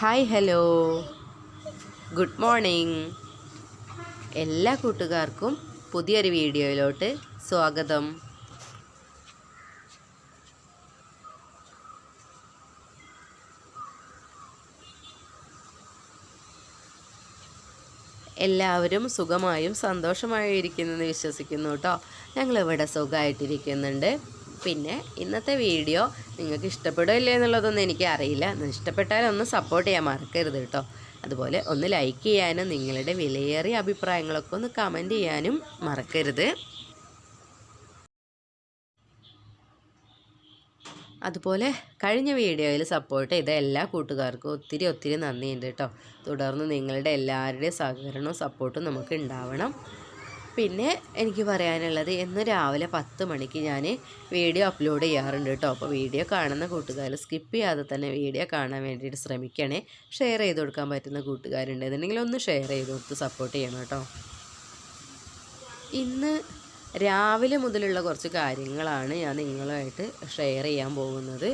Hi hello. Good morning. എല്ലാ കൂട്ടുകാർക്കും പുതിയൊരു വീഡിയോയിലോട്ട് സ്വാഗതം. എല്ലാവരും സുഖമായും സന്തോഷമായും ഇരിക്കുന്നെന്ന് വിശ്വസിക്കുന്നു കേട്ടോ. ഞങ്ങളിവിടെ സുഖമായിട്ടിരിക്കുന്നുണ്ട്. പിന്നെ ഇന്നത്തെ വീഡിയോ നിങ്ങൾക്ക് ഇഷ്ടപ്പെടുമോ ഇല്ലേ എന്നുള്ളതൊന്നും എനിക്ക് അറിയില്ല. ഇഷ്ടപ്പെട്ടാൽ ഒന്ന് സപ്പോർട്ട് ചെയ്യാൻ മറക്കരുത് കേട്ടോ. അതുപോലെ ഒന്ന് ലൈക്ക് ചെയ്യാനും നിങ്ങളുടെ വിലയേറിയ അഭിപ്രായങ്ങളൊക്കെ ഒന്ന് കമന്റ് ചെയ്യാനും മറക്കരുത്. അതുപോലെ കഴിഞ്ഞ വീഡിയോയിൽ സപ്പോർട്ട് ചെയ്ത എല്ലാ കൂട്ടുകാർക്കും ഒത്തിരി ഒത്തിരി നന്ദിയുണ്ട് കേട്ടോ. തുടർന്ന് നിങ്ങളുടെ എല്ലാവരുടെയും സഹകരണവും സപ്പോർട്ടും നമുക്ക് ഉണ്ടാവണം. പിന്നെ എനിക്ക് പറയാനുള്ളത് ഇന്ന് രാവിലെ പത്ത് മണിക്ക് ഞാൻ വീഡിയോ അപ്ലോഡ് ചെയ്യാറുണ്ട് കേട്ടോ. അപ്പോൾ വീഡിയോ കാണുന്ന കൂട്ടുകാർ സ്കിപ്പ് ചെയ്യാതെ തന്നെ വീഡിയോ കാണാൻ വേണ്ടിയിട്ട് ശ്രമിക്കണേ. ഷെയർ ചെയ്ത് കൊടുക്കാൻ പറ്റുന്ന കൂട്ടുകാരുണ്ട്. എന്നുണ്ടെങ്കിൽ ഒന്ന് ഷെയർ ചെയ്ത് കൊടുത്ത് സപ്പോർട്ട് ചെയ്യണം കേട്ടോ. ഇന്ന് രാവിലെ മുതലുള്ള കുറച്ച് കാര്യങ്ങളാണ് ഞാൻ നിങ്ങളുമായിട്ട് ഷെയർ ചെയ്യാൻ പോകുന്നത്.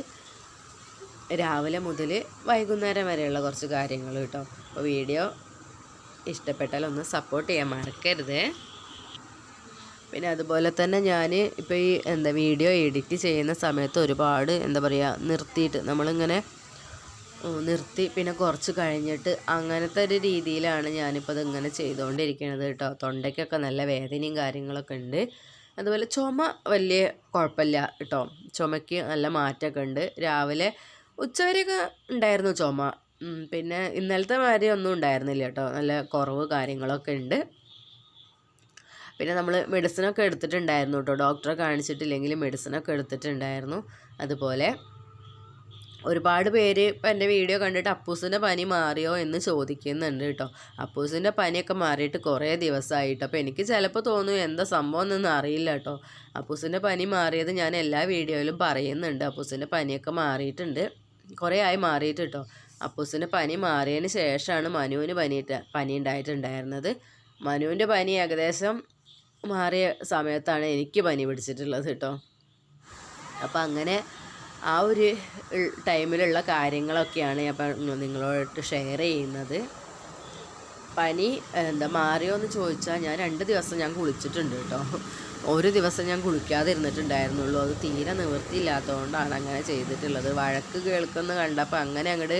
രാവിലെ മുതൽ വൈകുന്നേരം വരെയുള്ള കുറച്ച് കാര്യങ്ങൾ കേട്ടോ. അപ്പോൾ വീഡിയോ ഇഷ്ടപ്പെട്ടാൽ ഒന്ന് സപ്പോർട്ട് ചെയ്യാൻ മറക്കരുത്. പിന്നെ അതുപോലെ തന്നെ ഞാൻ ഇപ്പോൾ ഈ എന്താ വീഡിയോ എഡിറ്റ് ചെയ്യുന്ന സമയത്ത് ഒരുപാട് എന്താ പറയുക നിർത്തിയിട്ട് നമ്മളിങ്ങനെ നിർത്തി പിന്നെ കുറച്ച് കഴിഞ്ഞിട്ട് അങ്ങനത്തെ ഒരു രീതിയിലാണ് ഞാനിപ്പോൾ ഇങ്ങനെ ചെയ്തുകൊണ്ടിരിക്കുന്നത് കേട്ടോ. തൊണ്ടയ്ക്കൊക്കെ നല്ല വേദനയും കാര്യങ്ങളൊക്കെ ഉണ്ട്. അതുപോലെ ചുമ വലിയ കുഴപ്പമില്ല കേട്ടോ. ചുമയ്ക്ക് നല്ല മാറ്റമൊക്കെ ഉണ്ട്. രാവിലെ ഉച്ചവരെയൊക്കെ ഉണ്ടായിരുന്നു ചുമ. പിന്നെ ഇന്നലത്തെ മാതിരി ഒന്നും ഉണ്ടായിരുന്നില്ല കേട്ടോ. നല്ല കുറവ് കാര്യങ്ങളൊക്കെ ഉണ്ട്. പിന്നെ നമ്മൾ മെഡിസിനൊക്കെ എടുത്തിട്ടുണ്ടായിരുന്നു കേട്ടോ. ഡോക്ടറെ കാണിച്ചിട്ടില്ലെങ്കിൽ മെഡിസിനൊക്കെ എടുത്തിട്ടുണ്ടായിരുന്നു. അതുപോലെ ഒരുപാട് പേര് ഇപ്പം എന്റെ വീഡിയോ കണ്ടിട്ട് അപ്പൂസിന്റെ പനി മാറിയോ എന്ന് ചോദിക്കുന്നുണ്ട് കേട്ടോ. അപ്പൂസിന്റെ പനിയൊക്കെ മാറിയിട്ട് കുറേ ദിവസമായിട്ട്. അപ്പോൾ എനിക്ക് ചിലപ്പോൾ തോന്നും എന്താ സംഭവം എന്നൊന്നും അറിയില്ല കേട്ടോ. അപ്പൂസിന്റെ പനി മാറിയത് ഞാൻ എല്ലാ വീഡിയോയിലും പറയുന്നുണ്ട്. അപ്പൂസിന്റെ പനിയൊക്കെ മാറിയിട്ടുണ്ട്. കുറേ ആയി മാറിയിട്ട് കേട്ടോ. അപ്പൂസിന്റെ പനി മാറിയതിന് ശേഷമാണ് മനുവിന് പനിയിട്ട് പനി ഉണ്ടായിട്ടുണ്ടായിരുന്നത്. മനുവിന്റെ പനി ഏകദേശം മാറിയ സമയത്താണ് എനിക്ക് പനി പിടിച്ചിട്ടുള്ളത് കേട്ടോ. അപ്പം അങ്ങനെ ആ ഒരു ടൈമിലുള്ള കാര്യങ്ങളൊക്കെയാണ് നിങ്ങളോട്ട് നിങ്ങളോട് ഷെയർ ചെയ്യുന്നത്. പനി എന്താ മാറിയോ എന്ന് ചോദിച്ചാൽ ഞാൻ രണ്ട് ദിവസം ഞാൻ കുളിച്ചിട്ടുണ്ട് കേട്ടോ. ഒരു ദിവസം ഞാൻ കുളിക്കാതെ ഇരുന്നിട്ടുണ്ടായിരുന്നുള്ളൂ അത് തീരെ നിവൃത്തിയില്ലാത്തതുകൊണ്ടാണ് അങ്ങനെ ചെയ്തിട്ടുള്ളത്. വഴക്ക് കേൾക്കുന്ന കണ്ടപ്പോൾ അങ്ങനെ അങ്ങോട്ട്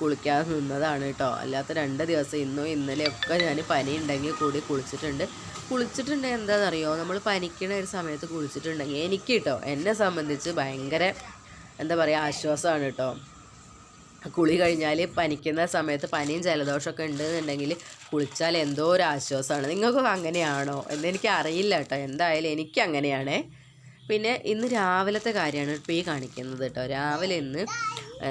കുളിക്കാതെ നിന്നതാണ് കേട്ടോ. അല്ലാത്ത രണ്ട് ദിവസം ഇന്നും ഇന്നലെയൊക്കെ ഞാൻ പനി ഉണ്ടെങ്കിൽ കൂടി കുളിച്ചിട്ടുണ്ട്. കുളിച്ചിട്ടുണ്ടെങ്കിൽ എന്താണെന്നറിയോ നമ്മൾ പനിക്കണ ഒരു സമയത്ത് കുളിച്ചിട്ടുണ്ടെങ്കിൽ എനിക്ക് കേട്ടോ എന്നെ സംബന്ധിച്ച് ഭയങ്കര എന്താ പറയുക ആശ്വാസമാണ് കേട്ടോ കുളി കഴിഞ്ഞാൽ പനിക്കുന്ന സമയത്ത് പനിയും ജലദോഷമൊക്കെ ഉണ്ടെന്നുണ്ടെങ്കിൽ കുളിച്ചാൽ എന്തോ ഒരു ആശ്വാസമാണ് നിങ്ങൾക്കൊക്കെ അങ്ങനെയാണോ? എന്നെനിക്ക് അറിയില്ല കേട്ടോ എന്തായാലും എനിക്ക് അങ്ങനെയാണേ പിന്നെ ഇന്ന് രാവിലത്തെ കാര്യമാണ് ഇപ്പോൾ ഈ കാണിക്കുന്നത് കേട്ടോ. രാവിലെ ഇന്ന്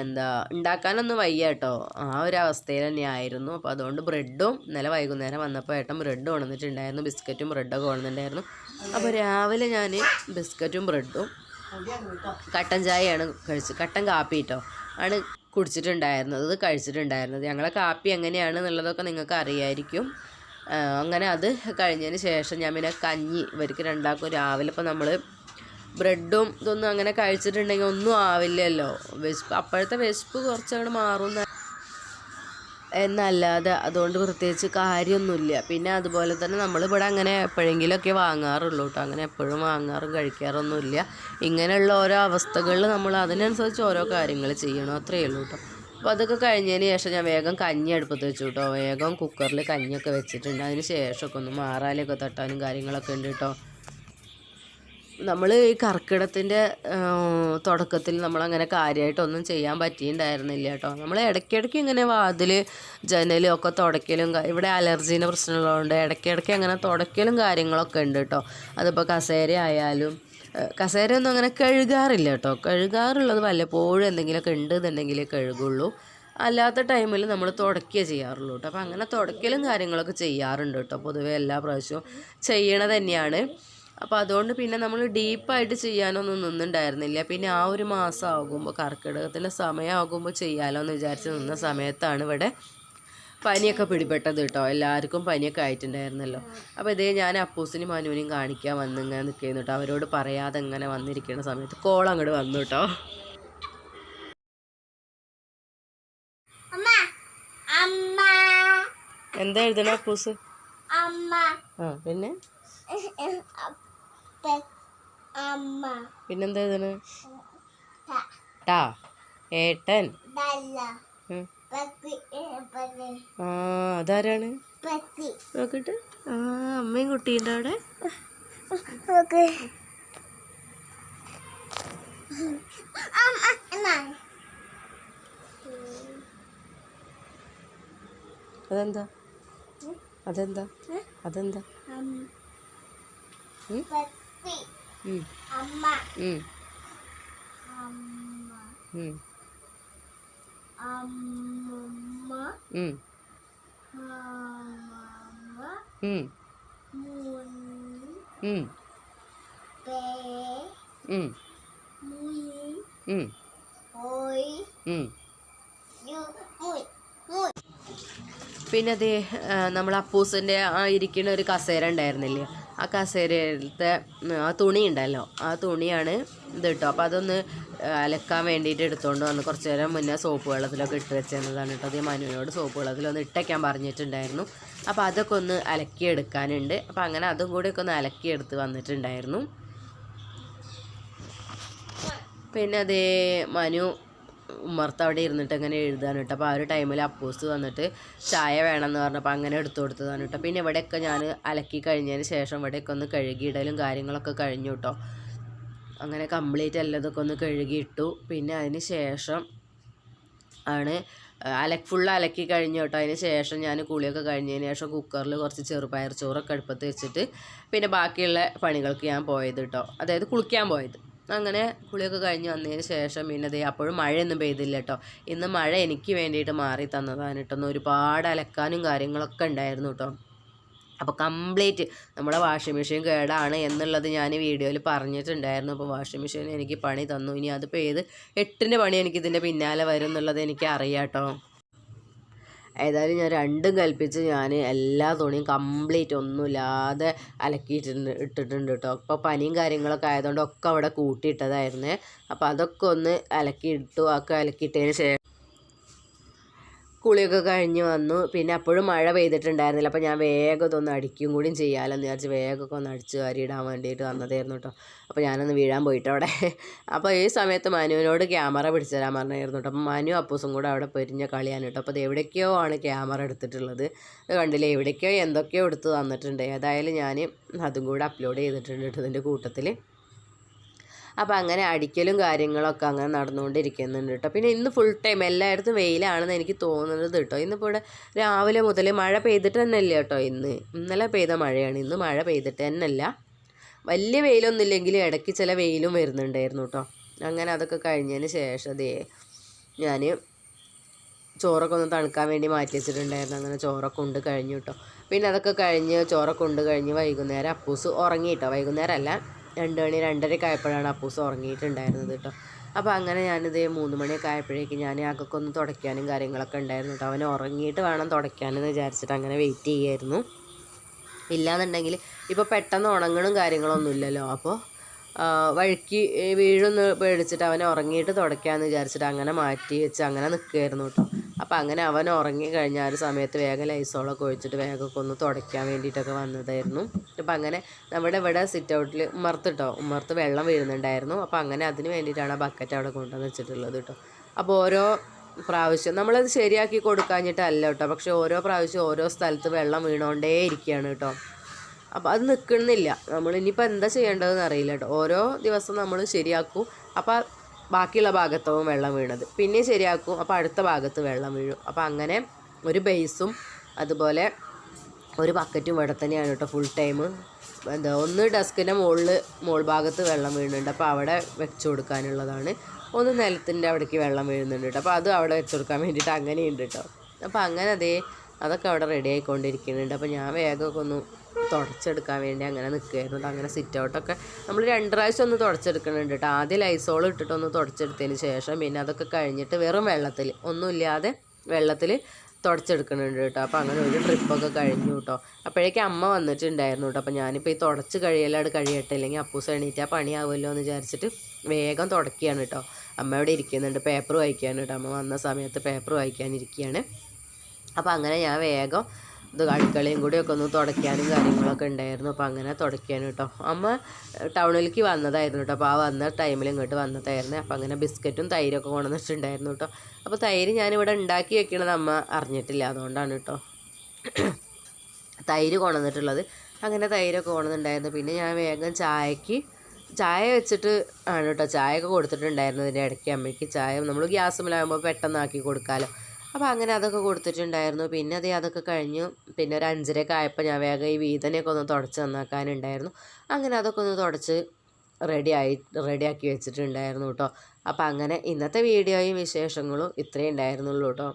എന്താ ഉണ്ടാക്കാനൊന്നും വയ്യ കേട്ടോ. ആ ഒരു അവസ്ഥയിൽ തന്നെയായിരുന്നു. അപ്പോൾ അതുകൊണ്ട് ബ്രെഡും ഇന്നലെ വൈകുന്നേരം വന്നപ്പോൾ ഏട്ടൻ ബ്രെഡ് കൊണ്ടുവന്നിട്ടുണ്ടായിരുന്നു. ബിസ്ക്കറ്റും ബ്രെഡൊക്കെ കൊണ്ടുവന്നിട്ടുണ്ടായിരുന്നു. അപ്പോൾ രാവിലെ ഞാൻ ബിസ്ക്കറ്റും ബ്രെഡും കട്ടൻ ചായയാണ് കഴിച്ച് കട്ടൻ കാപ്പി കേട്ടോ ആണ് കുടിച്ചിട്ടുണ്ടായിരുന്നത്. കഴിച്ചിട്ടുണ്ടായിരുന്നത്. ഞങ്ങളെ കാപ്പി എങ്ങനെയാണ് എന്നുള്ളതൊക്കെ നിങ്ങൾക്ക് അറിയായിരിക്കും. അങ്ങനെ അത് കഴിഞ്ഞതിന് ശേഷം ഞാൻ പിന്നെ കഞ്ഞി ഇവർക്ക് രണ്ടാക്കും രാവിലെ ഇപ്പോൾ നമ്മൾ ബ്രെഡും ഇതൊന്നും അങ്ങനെ കഴിച്ചിട്ടുണ്ടെങ്കിൽ ഒന്നും ആവില്ലല്ലോ. വിശപ്പ് അപ്പോഴത്തെ വിശപ്പ് കുറച്ചങ്ങോട്ട് മാറും എന്നല്ലാതെ അതുകൊണ്ട് പ്രത്യേകിച്ച് കാര്യമൊന്നുമില്ല. പിന്നെ അതുപോലെ തന്നെ നമ്മളിവിടെ അങ്ങനെ എപ്പോഴെങ്കിലുമൊക്കെ വാങ്ങാറുള്ളൂ കേട്ടോ അങ്ങനെ എപ്പോഴും വാങ്ങാറും കഴിക്കാറൊന്നുമില്ല. ഇങ്ങനെയുള്ള ഓരോ അവസ്ഥകളിൽ നമ്മൾ അതിനനുസരിച്ച് ഓരോ കാര്യങ്ങൾ ചെയ്യണം. അത്രയേ ഉള്ളൂ കേട്ടോ അപ്പോൾ അതൊക്കെ കഴിഞ്ഞതിന് ശേഷം ഞാൻ വേഗം കഞ്ഞി അടുപ്പത്ത് വെച്ചു കേട്ടോ വേഗം കുക്കറിൽ കഞ്ഞിയൊക്കെ വെച്ചിട്ടുണ്ട്. അതിന് ശേഷമൊക്കെ ഒന്ന് മാറാലൊക്കെ തട്ടാനും കാര്യങ്ങളൊക്കെ ഉണ്ട് കേട്ടോ നമ്മൾ ഈ കർക്കിടത്തിന്റെ തുടക്കത്തിൽ നമ്മളങ്ങനെ കാര്യമായിട്ടൊന്നും ചെയ്യാൻ പറ്റിയിട്ടുണ്ടായിരുന്നില്ല കേട്ടോ. നമ്മൾ ഇടയ്ക്കിടയ്ക്ക് ഇങ്ങനെ വാതിൽ ജനലും ഒക്കെ തുടയ്ക്കലും ഇവിടെ അലർജീന്റെ പ്രശ്നമുള്ളതുകൊണ്ട് ഇടയ്ക്കിടയ്ക്ക് അങ്ങനെ തുടയ്ക്കലും കാര്യങ്ങളൊക്കെ ഉണ്ട് കേട്ടോ. അതിപ്പോൾ കസേര ആയാലും കസേരയൊന്നും അങ്ങനെ കഴുകാറില്ല കേട്ടോ. കഴുകാറുള്ളത് വല്ലപ്പോഴും എന്തെങ്കിലുമൊക്കെ ഉണ്ട് എന്നുണ്ടെങ്കിൽ കഴുകുള്ളൂ. അല്ലാത്ത ടൈമിൽ നമ്മൾ തുടക്കുക ചെയ്യാറുള്ളൂ കേട്ടോ. അപ്പോൾ അങ്ങനെ തുടക്കലും കാര്യങ്ങളൊക്കെ ചെയ്യാറുണ്ട് കേട്ടോ പൊതുവേ എല്ലാ പ്രാവശ്യവും. ചെയ്യണത് തന്നെയാണ്. അപ്പോൾ അതുകൊണ്ട് പിന്നെ നമ്മൾ ഡീപ്പായിട്ട് ചെയ്യാനൊന്നും നിന്നുണ്ടായിരുന്നില്ല. പിന്നെ ആ ഒരു മാസം ആകുമ്പോൾ കർക്കിടകത്തിന്റെ സമയമാകുമ്പോൾ ചെയ്യാലോ എന്ന് വിചാരിച്ച് നിന്ന സമയത്താണ് ഇവിടെ പനിയൊക്കെ പിടിപെട്ടത് കേട്ടോ എല്ലാവർക്കും പനിയൊക്കെ ആയിട്ടുണ്ടായിരുന്നല്ലോ. അപ്പോൾ ഇതേ ഞാൻ അപ്പൂസിനും മനുവിനെയും കാണിക്കാൻ വന്ന് ഇങ്ങനെ നിൽക്കുന്നു കേട്ടോ അവരോട് പറയാതെ ഇങ്ങനെ വന്നിരിക്കുന്ന സമയത്ത് കോൾ അങ്ങോട്ട് വന്നു കേട്ടോ എന്താ എഴുതണ അപ്പൂസ്? ആ പിന്നെ? അമ്മ. പിന്നെന്താ ഇതിന് ടാ ഏട്ടൻ. ആ അതാരാണ്? നോക്കട്ടെ. ആ അമ്മയും കുട്ടിയുണ്ട് അവിടെ. അതെന്താ? അതെന്താ? അതെന്താ? അമ്മ. പിന്നെ അതേ നമ്മൾ അപ്പൂസിന്റെ ആ ഇരിക്കുന്ന ഒരു കസേര ഉണ്ടായിരുന്നില്ലേ? ആ കസേരയിലത്തെ ആ തുണി ഉണ്ടല്ലോ ആ തുണിയാണ് ഇത് കേട്ടോ അപ്പോൾ അതൊന്ന് അലക്കാൻ വേണ്ടിയിട്ട് എടുത്തുകൊണ്ട് വന്ന് കുറച്ച് നേരം മുന്നേ സോപ്പ് വെള്ളത്തിലൊക്കെ ഇട്ട് വെച്ചതാണ് കേട്ടോ അത് മനുവിനോട് സോപ്പ് വെള്ളത്തിലൊന്ന് ഇട്ടേക്കാൻ പറഞ്ഞിട്ടുണ്ടായിരുന്നു. അപ്പോൾ അതൊക്കെ ഒന്ന് അലക്കിയെടുക്കാനുണ്ട്. അപ്പോൾ അങ്ങനെ അതും കൂടിയൊക്കെ ഒന്ന് അലക്കിയെടുത്ത് വന്നിട്ടുണ്ടായിരുന്നു. പിന്നെ അതേ മനു ഉമ്മർത്ത് അവിടെ ഇരുന്നിട്ട് അങ്ങനെ എഴുതാൻ കേട്ടോ. അപ്പോൾ ആ ഒരു ടൈമിൽ അപ്പൂസ് വന്നിട്ട് ചായ വേണമെന്ന് പറഞ്ഞപ്പോൾ അങ്ങനെ എടുത്തു കൊടുത്തതാണ് കേട്ടോ. പിന്നെ ഇവിടെയൊക്കെ ഞാൻ അലക്കി കഴിഞ്ഞതിന് ശേഷം ഇവിടെയൊക്കെ ഒന്ന് കഴുകിയിടലും കാര്യങ്ങളൊക്കെ കഴിഞ്ഞു കേട്ടോ. അങ്ങനെ കംപ്ലീറ്റ് എല്ലാതൊക്കെ ഒന്ന് കഴുകിയിട്ടു. പിന്നെ അതിന് ശേഷം ആണ് അലക്ക് ഫുള്ള് അലക്കി കഴിഞ്ഞു കേട്ടോ. അതിന് ശേഷം ഞാൻ കുളിയൊക്കെ കഴിഞ്ഞതിന് ശേഷം കുക്കറിൽ കുറച്ച് ചെറുപയർ ചോറൊക്കെ അടുപ്പത്ത് വെച്ചിട്ട് പിന്നെ ബാക്കിയുള്ള പണികൾക്ക് ഞാൻ പോയത് കേട്ടോ. അതായത് കുളിക്കാൻ പോയത്. അങ്ങനെ കുളിയൊക്കെ കഴിഞ്ഞ് വന്നതിന് ശേഷം പിന്നെ ദേ അപ്പോഴും മഴയൊന്നും പെയ്തില്ല കേട്ടോ ഇന്ന് മഴ എനിക്ക് വേണ്ടിയിട്ട് മാറി തന്നതാണ് കേട്ടോ ഒരുപാട് അലക്കാനും കാര്യങ്ങളൊക്കെ ഉണ്ടായിരുന്നു കേട്ടോ അപ്പോൾ കംപ്ലീറ്റ് നമ്മുടെ വാഷിംഗ് മെഷീൻ കേടാണ് എന്നുള്ളത് ഞാൻ വീഡിയോയിൽ പറഞ്ഞിട്ടുണ്ടായിരുന്നു. അപ്പോൾ വാഷിംഗ് മെഷീൻ എനിക്ക് പണി തന്നു. ഇനി അത് പെയ്ത് എട്ടിന്റെ പണി എനിക്ക് ഇതിന്റെ പിന്നാലെ വരും എന്നുള്ളത് എനിക്ക് അറിയാം കേട്ടോ ഏതായാലും ഞാൻ രണ്ടും കൽപ്പിച്ച് ഞാൻ എല്ലാ തുണിയും കംപ്ലീറ്റ് ഒന്നുമില്ലാതെ അലക്കിയിട്ടുണ്ട് ഇട്ടിട്ടുണ്ട് കേട്ടോ അപ്പോൾ പനിയും കാര്യങ്ങളൊക്കെ ആയതുകൊണ്ട് ഒക്കെ അവിടെ കൂട്ടിയിട്ടതായിരുന്നേ. അപ്പോൾ അതൊക്കെ ഒന്ന് അലക്കിയിട്ടു ഒക്കെ അലക്കിയിട്ടതിന് ശേഷം കുളിയൊക്കെ കഴിഞ്ഞ് വന്നു. പിന്നെ അപ്പോഴും മഴ പെയ്തിട്ടുണ്ടായിരുന്നില്ല. അപ്പോൾ ഞാൻ വേഗം ഇതൊന്ന് അടിക്കും കൂടിയും എന്ന് വിചാരിച്ച് വേഗമൊക്കെ ഒന്ന് അടിച്ച് വാരിയിടാൻ വേണ്ടിയിട്ട് വന്നതായിരുന്നു കേട്ടോ അപ്പോൾ ഞാനൊന്ന് വീഴാൻ പോയിട്ട് അവിടെ. അപ്പോൾ ഈ സമയത്ത് മനുവിനോട് ക്യാമറ പിടിച്ചു തരാൻ പറഞ്ഞായിരുന്നു കേട്ടോ അപ്പോൾ മനു അപ്പൂസും കൂടെ അവിടെ പൊരിഞ്ഞ കളിയാണ് കേട്ടോ അപ്പോൾ അത് എവിടേക്കോ ആണ് ക്യാമറ എടുത്തിട്ടുള്ളത്. അത് കണ്ടില്ലേ? എവിടേക്കോ എന്തൊക്കെയോ എടുത്ത് തന്നിട്ടുണ്ട്. ഏതായാലും ഞാൻ അതും കൂടെ അപ്ലോഡ് ചെയ്തിട്ടുണ്ട് കേട്ടോ ഇതിന്റെ കൂട്ടത്തിൽ അപ്പോൾ അങ്ങനെ അടിക്കലും കാര്യങ്ങളൊക്കെ അങ്ങനെ നടന്നുകൊണ്ടിരിക്കുന്നുണ്ട് കേട്ടോ. പിന്നെ ഇന്ന് ഫുൾ ടൈം എല്ലായിടത്തും വെയിലാണെന്ന് എനിക്ക് തോന്നുന്നത് കേട്ടോ. ഇന്നിപ്പോൾ ഇവിടെ രാവിലെ മുതൽ മഴ പെയ്തിട്ട് തന്നെ ഇല്ല കേട്ടോ ഇന്ന്. ഇന്നലെ പെയ്ത മഴയാണ് ഇന്ന് മഴ പെയ്തിട്ട് തന്നെ അല്ല വലിയ വെയിലൊന്നും ഇല്ലെങ്കിലും ഇടയ്ക്ക് ചില വെയിലും വരുന്നുണ്ടായിരുന്നു കേട്ടോ. അങ്ങനെ അതൊക്കെ കഴിഞ്ഞതിന് ശേഷം ദേ ഞാൻ ചോറൊക്കെ ഒന്ന് തണുക്കാൻ വേണ്ടി മാറ്റി വെച്ചിട്ടുണ്ടായിരുന്നു. അങ്ങനെ ചോറൊക്കെ ഉണ്ട് കഴിഞ്ഞു കേട്ടോ. പിന്നെ അതൊക്കെ കഴിഞ്ഞ് ചോറൊക്കെ ഉണ്ട് കഴിഞ്ഞ് വൈകുന്നേരം അപ്പൂസ് ഉറങ്ങി കേട്ടോ. വൈകുന്നേരം അല്ല രണ്ട് മണി രണ്ടരയൊക്കെ ആയപ്പോഴാണ് അപ്പൂസ് ഉറങ്ങിയിട്ടുണ്ടായിരുന്നത് കേട്ടോ. അപ്പോൾ അങ്ങനെ ഞാനിത് മൂന്ന് മണിയൊക്കെ ആയപ്പോഴേക്കും ഞാൻ അതൊക്കെ ഒന്ന് തുടയ്ക്കാനും കാര്യങ്ങളൊക്കെ ഉണ്ടായിരുന്നു കേട്ടോ. അവൻ ഉറങ്ങിയിട്ട് വേണം തുടയ്ക്കാനെന്ന് വിചാരിച്ചിട്ട് അങ്ങനെ വെയിറ്റ് ചെയ്യായിരുന്നു ഇല്ലാന്നുണ്ടെങ്കിൽ ഇപ്പോൾ പെട്ടെന്ന് ഉണങ്ങണം കാര്യങ്ങളൊന്നും ഇല്ലല്ലോ. അപ്പോൾ വഴുക്കി ഏ, വീഴുന്ന് പേടിച്ചിട്ട് അവനെ ഉറങ്ങിയിട്ട് തുടയ്ക്കാമെന്ന് വിചാരിച്ചിട്ട് അങ്ങനെ മാറ്റി വെച്ച് അങ്ങനെ നിൽക്കുകയായിരുന്നു കേട്ടോ. അപ്പോൾ അങ്ങനെ അവൻ ഉറങ്ങി കഴിഞ്ഞ ആ ഒരു സമയത്ത് വേഗം ലൈസോളൊക്കെ ഒഴിച്ചിട്ട് വേഗമൊക്കെ ഒന്ന് തുടയ്ക്കാൻ വേണ്ടിയിട്ടൊക്കെ വന്നതായിരുന്നു. അപ്പോൾ അങ്ങനെ നമ്മുടെ ഇവിടെ സിറ്റ് ഔട്ടിൽ ഉമ്മർത്ത് കേട്ടോ ഉമ്മർത്ത് വെള്ളം വീഴുന്നുണ്ടായിരുന്നു. അപ്പോൾ അങ്ങനെ അതിന് വേണ്ടിയിട്ടാണ് ആ ബക്കറ്റ് അവിടെ കൊണ്ടുവന്ന് വെച്ചിട്ടുള്ളത് കേട്ടോ അപ്പോൾ ഓരോ പ്രാവശ്യം നമ്മളത് ശരിയാക്കി കൊടുക്കാഞ്ഞിട്ടല്ല കേട്ടോ പക്ഷെ ഓരോ പ്രാവശ്യം ഓരോ സ്ഥലത്ത് വെള്ളം വീണുകൊണ്ടേ ഇരിക്കുകയാണ് കേട്ടോ അപ്പോൾ അത് നിൽക്കുന്നില്ല നമ്മൾ ഇനിയിപ്പോൾ എന്താ ചെയ്യേണ്ടതെന്ന് അറിയില്ല കേട്ടോ ഓരോ ദിവസം നമ്മൾ ശരിയാക്കും. അപ്പോൾ ബാക്കിയുള്ള ഭാഗത്താവും വെള്ളം വീണത്. പിന്നെ ശരിയാക്കും. അപ്പോൾ അടുത്ത ഭാഗത്ത് വെള്ളം വീഴും. അപ്പോൾ അങ്ങനെ ഒരു ബേസും അതുപോലെ ഒരു ബക്കറ്റും ഇവിടെ തന്നെയാണ് കേട്ടോ ഫുൾ ടൈം എന്താ ഒന്ന് ഡെസ്കിന്റെ മുകളിൽ മോൾ ഭാഗത്ത് വെള്ളം വീഴുന്നുണ്ട്. അപ്പോൾ അവിടെ വെച്ച് കൊടുക്കാനുള്ളതാണ്. ഒന്ന് നിലത്തിന്റെ അവിടേക്ക് വെള്ളം വീഴുന്നുണ്ട് കേട്ടോ. അപ്പോൾ അത് അവിടെ വെച്ച് കൊടുക്കാൻ വേണ്ടിയിട്ട് അങ്ങനെയുണ്ട് കേട്ടോ. അപ്പോൾ അങ്ങനെ അതേ അതൊക്കെ അവിടെ റെഡി ആയിക്കൊണ്ടിരിക്കുന്നുണ്ട്. അപ്പോൾ ഞാൻ വേഗമൊക്കെ ഒന്ന് തുടച്ചെടുക്കാൻ വേണ്ടി അങ്ങനെ നിൽക്കുകയായിരുന്നു. അങ്ങനെ സിറ്റ് ഔട്ടൊക്കെ നമ്മൾ രണ്ട് പ്രാവശ്യം ഒന്ന് തുടച്ചെടുക്കുന്നുണ്ട് കേട്ടോ. ആദ്യം ലൈസോൾ ഇട്ടിട്ടൊന്ന് തുടച്ചെടുത്തതിന് ശേഷം പിന്നെ അതൊക്കെ കഴിഞ്ഞിട്ട് വെറും വെള്ളത്തിൽ ഒന്നുമില്ലാതെ വെള്ളത്തിൽ തുടച്ചെടുക്കുന്നുണ്ട് കേട്ടോ. അപ്പോൾ അങ്ങനെ ഒരു ട്രിപ്പൊക്കെ കഴിഞ്ഞു കേട്ടോ. അപ്പോഴേക്കും അമ്മ വന്നിട്ടുണ്ടായിരുന്നു കേട്ടോ. അപ്പോൾ ഞാനിപ്പോൾ ഈ തുടച്ച് കഴിയലാട് കഴിയട്ടെ അല്ലെങ്കിൽ അപ്പൂസ് എണീറ്റാൽ പണിയാവുമല്ലോ എന്ന് വിചാരിച്ചിട്ട് വേഗം തുടക്കുകയാണ് കേട്ടോ. അമ്മ ഇവിടെ ഇരിക്കുന്നുണ്ട് പേപ്പർ വായിക്കാൻ കേട്ടോ. അമ്മ വന്ന സമയത്ത് പേപ്പർ വായിക്കാനിരിക്കുകയാണ്. അപ്പോൾ അങ്ങനെ ഞാൻ വേഗം ഇത് അടുക്കളയും കൂടി ഒക്കെ ഒന്ന് തുടയ്ക്കാനും കാര്യങ്ങളൊക്കെ ഉണ്ടായിരുന്നു. അപ്പോൾ അങ്ങനെ തുടയ്ക്കാനും കേട്ടോ അമ്മ ടൗണിലേക്ക് വന്നതായിരുന്നു കേട്ടോ അപ്പോൾ ആ വന്ന ടൈമിൽ ഇങ്ങോട്ട് വന്നതായിരുന്നു. അപ്പോൾ അങ്ങനെ ബിസ്ക്കറ്റും തൈരൊക്കെ കൊണ്ടുവന്നിട്ടുണ്ടായിരുന്നു കേട്ടോ അപ്പോൾ തൈര് ഞാനിവിടെ ഉണ്ടാക്കി വെക്കണത് അമ്മ അറിഞ്ഞിട്ടില്ല. അതുകൊണ്ടാണ് കേട്ടോ തൈര് കൊണ്ടുവന്നിട്ടുള്ളത്. അങ്ങനെ തൈരൊക്കെ കൊണ്ടുവന്നിട്ടുണ്ടായിരുന്നു. പിന്നെ ഞാൻ വേഗം ചായക്ക് ചായ വെച്ചിട്ട് ആണ് കേട്ടോ ചായയൊക്കെ കൊടുത്തിട്ടുണ്ടായിരുന്നു ഇതിന്റെ ഇടയ്ക്ക് അമ്മയ്ക്ക്. ചായ നമ്മൾ ഗ്യാസ് മേലാകുമ്പോൾ പെട്ടെന്നാക്കി കൊടുക്കാമല്ലോ അപ്പോൾ അങ്ങനെ അതൊക്കെ കൊടുത്തിട്ടുണ്ടായിരുന്നു. പിന്നെ അതേ അതൊക്കെ കഴിഞ്ഞു. പിന്നെ ഒരു അഞ്ചരയൊക്കെ ആയപ്പോൾ ഞാൻ വേഗം ഈ വീതനെയൊക്കെ ഒന്ന് തുടച്ച് നന്നാക്കാനുണ്ടായിരുന്നു. അങ്ങനെ അതൊക്കെ ഒന്ന് തുടച്ച് ആയി റെഡിയാക്കി വെച്ചിട്ടുണ്ടായിരുന്നു കേട്ടോ അപ്പോൾ അങ്ങനെ ഇന്നത്തെ വീഡിയോയും വിശേഷങ്ങളും ഇത്രയും ഉണ്ടായിരുന്നുള്ളൂ കേട്ടോ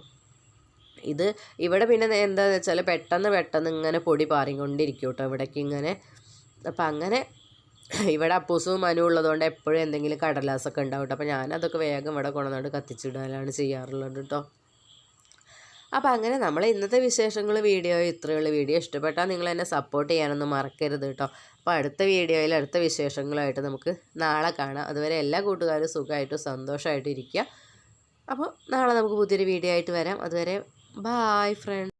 ഇത് ഇവിടെ പിന്നെ എന്താണെന്ന് വെച്ചാൽ പെട്ടെന്ന് പെട്ടെന്ന് ഇങ്ങനെ പൊടി പാറിക്കൊണ്ടിരിക്കും കേട്ടോ ഇവിടേക്ക് ഇങ്ങനെ. അപ്പം അങ്ങനെ ഇവിടെ അപ്പൂസും മനു ഉള്ളതുകൊണ്ട് എപ്പോഴും എന്തെങ്കിലും കടലാസൊക്കെ ഉണ്ടാവും കേട്ടോ അപ്പോൾ ഞാനതൊക്കെ വേഗം ഇവിടെ കൊണ്ടുവന്നുകൊണ്ട് കത്തിച്ചിടാനാണ് ചെയ്യാറുള്ളത് കേട്ടോ അപ്പോൾ അങ്ങനെ നമ്മൾ ഇന്നത്തെ വിശേഷങ്ങൾ വീഡിയോ ഇത്രയുള്ള. വീഡിയോ ഇഷ്ടപ്പെട്ടാൽ നിങ്ങൾ എന്നെ സപ്പോർട്ട് ചെയ്യാനൊന്നും മറക്കരുത് കേട്ടോ അപ്പോൾ അടുത്ത വീഡിയോയിൽ അടുത്ത വിശേഷങ്ങളുമായിട്ട് നമുക്ക് നാളെ കാണാം. അതുവരെ എല്ലാ കൂട്ടുകാരും സുഖമായിട്ടും സന്തോഷമായിട്ടും ഇരിക്കുക അപ്പോൾ നാളെ നമുക്ക് പുതിയൊരു വീഡിയോ ആയിട്ട് വരാം. അതുവരെ ബായ് ഫ്രണ്ട്